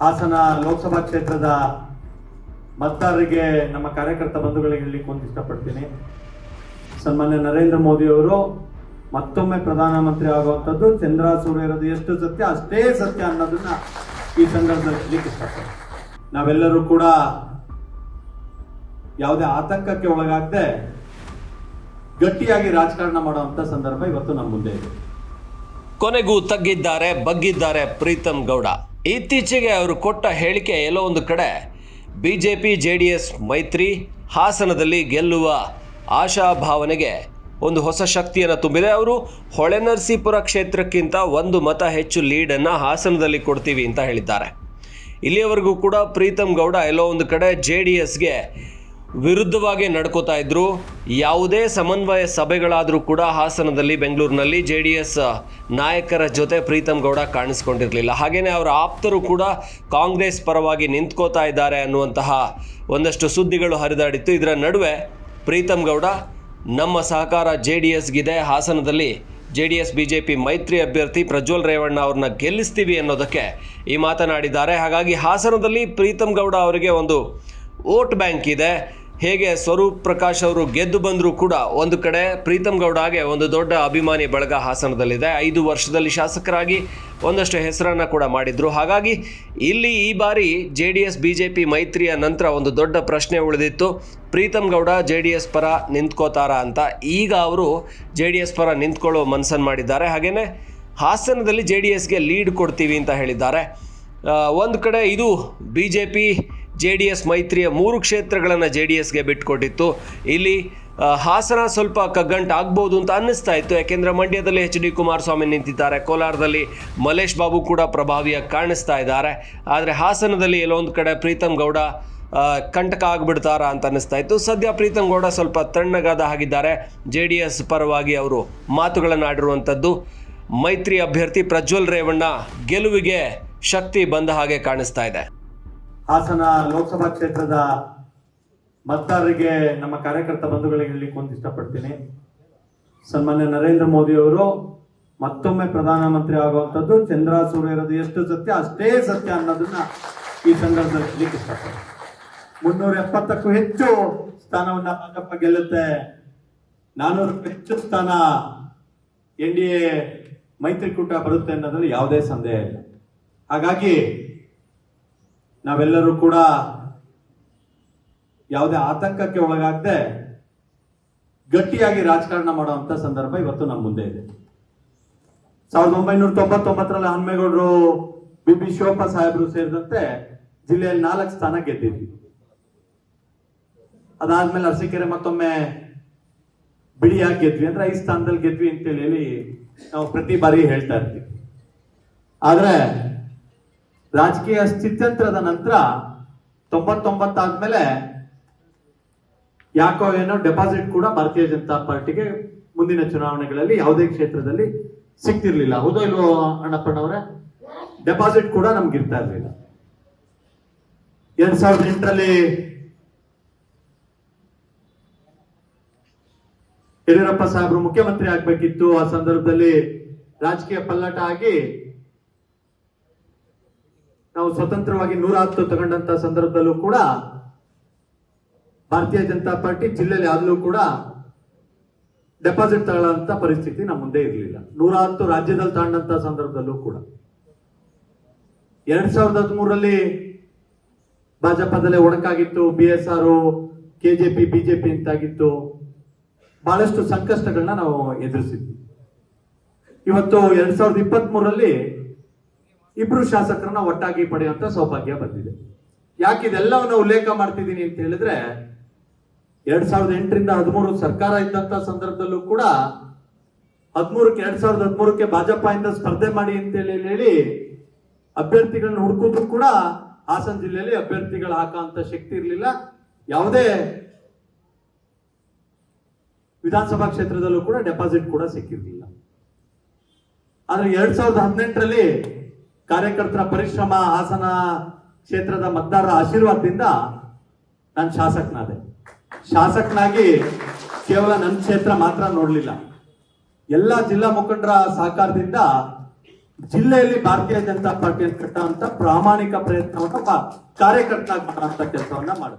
ಹಾಸನ ಲೋಕಸಭಾ ಕ್ಷೇತ್ರದ ಮತದಾರರಿಗೆ ನಮ್ಮ ಕಾರ್ಯಕರ್ತ ಬಂಧುಗಳಿಗೆ ಹೇಳಲಿಕ್ಕೆ ಒಂದು ಇಷ್ಟಪಡ್ತೀನಿ. ಸನ್ಮಾನ್ಯ ನರೇಂದ್ರ ಮೋದಿ ಅವರು ಮತ್ತೊಮ್ಮೆ ಪ್ರಧಾನಮಂತ್ರಿ ಆಗುವಂಥದ್ದು ಚಂದ್ರ ಸೂರ್ಯ ಇರೋದು ಎಷ್ಟು ಸತ್ಯ ಅಷ್ಟೇ ಸತ್ಯ ಅನ್ನೋದನ್ನ ಈ ಸಂದರ್ಭದಲ್ಲಿ ಹೇಳಲಿಕ್ಕೆ ಇಷ್ಟಪಡ್ತೀನಿ. ನಾವೆಲ್ಲರೂ ಕೂಡ ಯಾವುದೇ ಆತಂಕಕ್ಕೆ ಒಳಗಾಗದೆ ಗಟ್ಟಿಯಾಗಿ ರಾಜಕಾರಣ ಮಾಡುವಂತ ಸಂದರ್ಭ ಇವತ್ತು ನಮ್ಮ ಮುಂದೆ ಇದೆ. ಕೊನೆಗೂ ತಗ್ಗಿದ್ದಾರೆ, ಬಗ್ಗಿದ್ದಾರೆ ಪ್ರೀತಮ್ ಗೌಡ. ಇತ್ತೀಚೆಗೆ ಅವರು ಕೊಟ್ಟ ಹೇಳಿಕೆ ಎಲ್ಲೋ ಒಂದು ಕಡೆ B J P J D S ಮೈತ್ರಿ ಹಾಸನದಲ್ಲಿ ಗೆಲ್ಲುವ ಆಶಾಭಾವನೆಗೆ ಒಂದು ಹೊಸ ಶಕ್ತಿಯನ್ನು ತುಂಬಿದೆ. ಅವರು ಹೊಳೆನರಸೀಪುರ ಕ್ಷೇತ್ರಕ್ಕಿಂತ ಒಂದು ಮತ ಹೆಚ್ಚು ಲೀಡನ್ನು ಹಾಸನದಲ್ಲಿ ಕೊಡ್ತೀವಿ ಅಂತ ಹೇಳಿದ್ದಾರೆ. ಇಲ್ಲಿಯವರೆಗೂ ಕೂಡ ಪ್ರೀತಮ್ ಗೌಡ ಎಲ್ಲೋ ಒಂದು ಕಡೆ ಜೆ ಡಿ ಎಸ್ಗೆ ವಿರುದ್ಧವಾಗಿ ನಡ್ಕೋತಾ ಇದ್ರು. ಯಾವುದೇ ಸಮನ್ವಯ ಸಭೆಗಳಾದರೂ ಕೂಡ ಹಾಸನದಲ್ಲಿ, ಬೆಂಗಳೂರಿನಲ್ಲಿ ಜೆ ಡಿ ಎಸ್ ನಾಯಕರ ಜೊತೆ ಪ್ರೀತಮ್ ಗೌಡ ಕಾಣಿಸ್ಕೊಂಡಿರಲಿಲ್ಲ. ಹಾಗೆಯೇ ಅವರ ಆಪ್ತರು ಕೂಡ ಕಾಂಗ್ರೆಸ್ ಪರವಾಗಿ ನಿಂತ್ಕೋತಾ ಇದ್ದಾರೆ ಅನ್ನುವಂತಹ ಒಂದಷ್ಟು ಸುದ್ದಿಗಳು ಹರಿದಾಡಿತ್ತು. ಇದರ ನಡುವೆ ಪ್ರೀತಮ್ ಗೌಡ, ನಮ್ಮ ಸಹಕಾರ ಜೆ ಡಿ ಎಸ್ಗಿದೆ ಹಾಸನದಲ್ಲಿ J D S B J P ಮೈತ್ರಿ ಅಭ್ಯರ್ಥಿ ಪ್ರಜ್ವಲ್ ರೇವಣ್ಣ ಅವ್ರನ್ನ ಗೆಲ್ಲಿಸ್ತೀವಿ ಅನ್ನೋದಕ್ಕೆ ಈ ಮಾತನಾಡಿದ್ದಾರೆ. ಹಾಗಾಗಿ ಹಾಸನದಲ್ಲಿ ಪ್ರೀತಮ್ ಗೌಡ ಅವರಿಗೆ ಒಂದು ವೋಟ್ ಬ್ಯಾಂಕ್ ಇದೆ. ಹೇಗೆ ಸ್ವರೂಪ್ ಪ್ರಕಾಶ್ ಅವರು ಗೆದ್ದು ಬಂದರೂ ಕೂಡ ಒಂದು ಕಡೆ ಪ್ರೀತಮ್ ಗೌಡ ಹಾಗೆ ಒಂದು ದೊಡ್ಡ ಅಭಿಮಾನಿ ಬಳಗ ಹಾಸನದಲ್ಲಿದೆ. ಐದು ವರ್ಷದಲ್ಲಿ ಶಾಸಕರಾಗಿ ಒಂದಷ್ಟು ಹೆಸರನ್ನು ಕೂಡ ಮಾಡಿದ್ರು. ಹಾಗಾಗಿ ಇಲ್ಲಿ ಈ ಬಾರಿ J D S B J P ಮೈತ್ರಿಯ ನಂತರ ಒಂದು ದೊಡ್ಡ ಪ್ರಶ್ನೆ ಉಳಿದಿತ್ತು. Preetham Gowda J D S ಪರ ನಿಂತ್ಕೋತಾರಾ ಅಂತ. ಈಗ ಅವರು ಜೆ ಡಿ ಎಸ್ ಪರ ನಿಂತ್ಕೊಳ್ಳೋ ಮನಸ್ಸನ್ನು ಮಾಡಿದ್ದಾರೆ. ಹಾಗೆಯೇ ಹಾಸನದಲ್ಲಿ ಜೆ ಡಿ ಎಸ್ಗೆ ಲೀಡ್ ಕೊಡ್ತೀವಿ ಅಂತ ಹೇಳಿದ್ದಾರೆ. ಒಂದು ಕಡೆ ಇದು B J P J D S ಮೈತ್ರಿಯ ಮೂರು ಕ್ಷೇತ್ರಗಳನ್ನು ಜೆ ಡಿ ಎಸ್ಗೆ ಬಿಟ್ಕೊಟ್ಟಿತ್ತು. ಇಲ್ಲಿ ಹಾಸನ ಸ್ವಲ್ಪ ಕಗ್ಗಂಟು ಆಗ್ಬೋದು ಅಂತ ಅನ್ನಿಸ್ತಾ ಇತ್ತು. ಯಾಕೆಂದರೆ ಮಂಡ್ಯದಲ್ಲಿ ಎಚ್ ಡಿ ಕುಮಾರಸ್ವಾಮಿ ನಿಂತಿದ್ದಾರೆ. ಕೋಲಾರದಲ್ಲಿ ಮಲೇಶ್ ಬಾಬು ಕೂಡ ಪ್ರಭಾವಿಯಾಗಿ ಕಾಣಿಸ್ತಾ ಇದ್ದಾರೆ. ಆದರೆ ಹಾಸನದಲ್ಲಿ ಎಲ್ಲೊಂದು ಕಡೆ ಪ್ರೀತಮ್ ಗೌಡ ಕಂಟಕ ಆಗಿಬಿಡ್ತಾರಾ ಅಂತ ಅನ್ನಿಸ್ತಾ ಇತ್ತು. ಸದ್ಯ ಪ್ರೀತಮ್ ಗೌಡ ಸ್ವಲ್ಪ ತಣ್ಣಗಾದ ಹಾಗಿದ್ದಾರೆ. ಜೆ ಡಿ ಎಸ್ ಪರವಾಗಿ ಅವರು ಮಾತುಗಳನ್ನು ಆಡಿರುವಂಥದ್ದು ಮೈತ್ರಿ ಅಭ್ಯರ್ಥಿ ಪ್ರಜ್ವಲ್ ರೇವಣ್ಣ ಗೆಲುವಿಗೆ ಶಕ್ತಿ ಬಂದ ಹಾಗೆ ಕಾಣಿಸ್ತಾ ಇದೆ. ಹಾಸನ ಲೋಕಸಭಾ ಕ್ಷೇತ್ರದ ಮತದಾರರಿಗೆ ನಮ್ಮ ಕಾರ್ಯಕರ್ತ ಬಂಧುಗಳಿಗೆ ಹೇಳಲಿಕ್ಕೆ ಒಂದು ಇಷ್ಟಪಡ್ತೀನಿ. ಸನ್ಮಾನ್ಯ ನರೇಂದ್ರ ಮೋದಿ ಅವರು ಮತ್ತೊಮ್ಮೆ ಪ್ರಧಾನಮಂತ್ರಿ ಆಗುವಂಥದ್ದು ಚಂದ್ರ ಸೂರ್ಯ ಇರೋದು ಎಷ್ಟು ಸತ್ಯ, ಅಷ್ಟೇ ಸತ್ಯ ಅನ್ನೋದನ್ನ ಈ ಸಂದರ್ಭದಲ್ಲಿ ಹೇಳಲಿಕ್ಕೆ ಇಷ್ಟಪಡ್ತೀನಿ. ಮುನ್ನೂರ ಎಪ್ಪತ್ತಕ್ಕೂ ಹೆಚ್ಚು ಸ್ಥಾನವನ್ನ ಭಾಜಪ ಗೆಲ್ಲುತ್ತೆ. ನಾನೂರಕ್ಕೂ ಹೆಚ್ಚು ಸ್ಥಾನ ಎನ್ ಡಿ ಎ ಮೈತ್ರಿಕೂಟ ಬರುತ್ತೆ ಅನ್ನೋದ್ರಲ್ಲಿ ಯಾವುದೇ ಸಂದೇಹ ಇಲ್ಲ. ಹಾಗಾಗಿ ನಾವೆಲ್ಲರೂ ಕೂಡ ಯಾವುದೇ ಆತಂಕಕ್ಕೆ ಒಳಗಾಗದೆ ಗಟ್ಟಿಯಾಗಿ ರಾಜಕಾರಣ ಮಾಡುವಂತ ಸಂದರ್ಭ ಇವತ್ತು ನಮ್ಮ ಮುಂದೆ ಇದೆ. ಸಾವಿರದ ಒಂಬೈನೂರ ತೊಂಬತ್ತೊಂಬತ್ತರಲ್ಲಿ ಹನುಮೇಗೌಡರು ಬಿ ಬಿ ಶಿವಪ್ಪ ಸಾಹೇಬರು ಸೇರಿದಂತೆ ಜಿಲ್ಲೆಯಲ್ಲಿ ನಾಲ್ಕು ಸ್ಥಾನ ಗೆದ್ದಿದ್ವಿ. ಅದಾದ್ಮೇಲೆ ಅರಸೀಕೆರೆ ಮತ್ತೊಮ್ಮೆ ಬಿಡಿಯಾಗಿ ಗೆದ್ವಿ. ಅಂದ್ರೆ ಐದು ಸ್ಥಾನದಲ್ಲಿ ಗೆದ್ವಿ ಅಂತೇಳಿ ಹೇಳಿ ನಾವು ಪ್ರತಿ ಬಾರಿ ಹೇಳ್ತಾ ಇರ್ತೀವಿ. ಆದ್ರೆ ರಾಜಕೀಯ ಸ್ಥಿತ್ಯಂತರದ ನಂತರ ತೊಂಬತ್ತೊಂಬತ್ತಾದ್ಮೇಲೆ ಯಾಕೋ ಏನೋ ಡೆಪಾಸಿಟ್ ಕೂಡ ಭಾರತೀಯ ಜನತಾ ಪಾರ್ಟಿಗೆ ಮುಂದಿನ ಚುನಾವಣೆಗಳಲ್ಲಿ ಯಾವುದೇ ಕ್ಷೇತ್ರದಲ್ಲಿ ಸಿಗ್ತಿರ್ಲಿಲ್ಲ. ಹೌದೋ ಇಲ್ವೋ ಅಣ್ಣಪ್ಪನವರೇ ಡೆಪಾಸಿಟ್ ಕೂಡ ನಮ್ಗೆ ಇರ್ತಾ ಇರಲಿಲ್ಲ. ಎರಡ್ ಸಾವಿರದ ಎಂಟರಲ್ಲಿ ಯಡಿಯೂರಪ್ಪ ಸಾಹೇಬರು ಮುಖ್ಯಮಂತ್ರಿ ಆಗ್ಬೇಕಿತ್ತು. ಆ ಸಂದರ್ಭದಲ್ಲಿ ರಾಜಕೀಯ ಪಲ್ಲಟ ಆಗಿ ನಾವು ಸ್ವತಂತ್ರವಾಗಿ ನೂರ ಹತ್ತು ತಗೊಂಡಂತ ಸಂದರ್ಭದಲ್ಲೂ ಕೂಡ ಭಾರತೀಯ ಜನತಾ ಪಾರ್ಟಿ ಜಿಲ್ಲೆಯಲ್ಲಿ ಆದಲೂ ಕೂಡ ಡೆಪಾಸಿಟ್ ತಗೊಳ್ಳುವಂತ ಪರಿಸ್ಥಿತಿ ನಮ್ಮ ಮುಂದೆ ಇರಲಿಲ್ಲ. ನೂರ ಹತ್ತು ರಾಜ್ಯದಲ್ಲಿ ತಗೊಂಡಂತ ಸಂದರ್ಭದಲ್ಲೂ ಕೂಡ. ಎರಡ್ ಸಾವಿರದ ಹದಿಮೂರರಲ್ಲಿ ಭಾಜಪದಲ್ಲೇ ಒಡಕಾಗಿತ್ತು B S R KJP BJP ಅಂತಾಗಿತ್ತು. ಬಹಳಷ್ಟು ಸಂಕಷ್ಟಗಳನ್ನ ನಾವು ಎದುರಿಸಿದ್ವಿ. ಇವತ್ತು ಎರಡ್ ಸಾವಿರದ ಇಪ್ಪತ್ತ್ ಮೂರರಲ್ಲಿ ಇಬ್ರು ಶಾಸಕರನ್ನ ಒಟ್ಟಾಗಿ ಪಡೆಯುವಂತ ಸೌಭಾಗ್ಯ ಬಂದಿದೆ. ಯಾಕೆ ಇದೆಲ್ಲವನ್ನ ಉಲ್ಲೇಖ ಮಾಡ್ತಿದ್ದೀನಿ ಅಂತ ಹೇಳಿದ್ರೆ, ಎರಡ್ ಸಾವಿರದ ಎಂಟರಿಂದ ಹದಿಮೂರು ಸರ್ಕಾರ ಇದ್ದಂತ ಸಂದರ್ಭದಲ್ಲೂ ಕೂಡ ಹದಿಮೂರಕ್ಕೆ, ಎರಡ್ ಸಾವಿರದ ಹದಿಮೂರಕ್ಕೆ ಭಾಜಪ ಇಂದ ಸ್ಪರ್ಧೆ ಮಾಡಿ ಅಂತೇಳಿ ಹೇಳಿ ಅಭ್ಯರ್ಥಿಗಳನ್ನ ಹುಡುಕಿದ್ರು ಕೂಡ ಹಾಸನ ಜಿಲ್ಲೆಯಲ್ಲಿ ಅಭ್ಯರ್ಥಿಗಳು ಹಾಕುವಂತ ಶಕ್ತಿ ಇರಲಿಲ್ಲ. ಯಾವುದೇ ವಿಧಾನಸಭಾ ಕ್ಷೇತ್ರದಲ್ಲೂ ಕೂಡ ಡೆಪಾಸಿಟ್ ಕೂಡ ಸಿಕ್ಕಿರಲಿಲ್ಲ. ಆದ್ರೆ ಎರಡ್ ಸಾವಿರದ ಹದಿನೆಂಟರಲ್ಲಿ ಕಾರ್ಯಕರ್ತರ ಪರಿಶ್ರಮ, ಹಾಸನ ಕ್ಷೇತ್ರದ ಮತದಾರರ ಆಶೀರ್ವಾದದಿಂದ ನಾನು ಶಾಸಕನಾದೆ. ಶಾಸಕನಾಗಿ ಕೇವಲ ನನ್ನ ಕ್ಷೇತ್ರ ಮಾತ್ರ ನೋಡಲಿಲ್ಲ. ಎಲ್ಲ ಜಿಲ್ಲಾ ಮುಖಂಡರ ಸಹಕಾರದಿಂದ ಜಿಲ್ಲೆಯಲ್ಲಿ ಭಾರತೀಯ ಜನತಾ ಪಾರ್ಟಿಯನ್ನು ಕಟ್ಟುವಂತ ಪ್ರಾಮಾಣಿಕ ಪ್ರಯತ್ನವನ್ನು ಕಾರ್ಯಕರ್ತನಾಗಿ ಮಾಡುವಂತ ಕೆಲಸವನ್ನ ಮಾಡುತ್ತೆ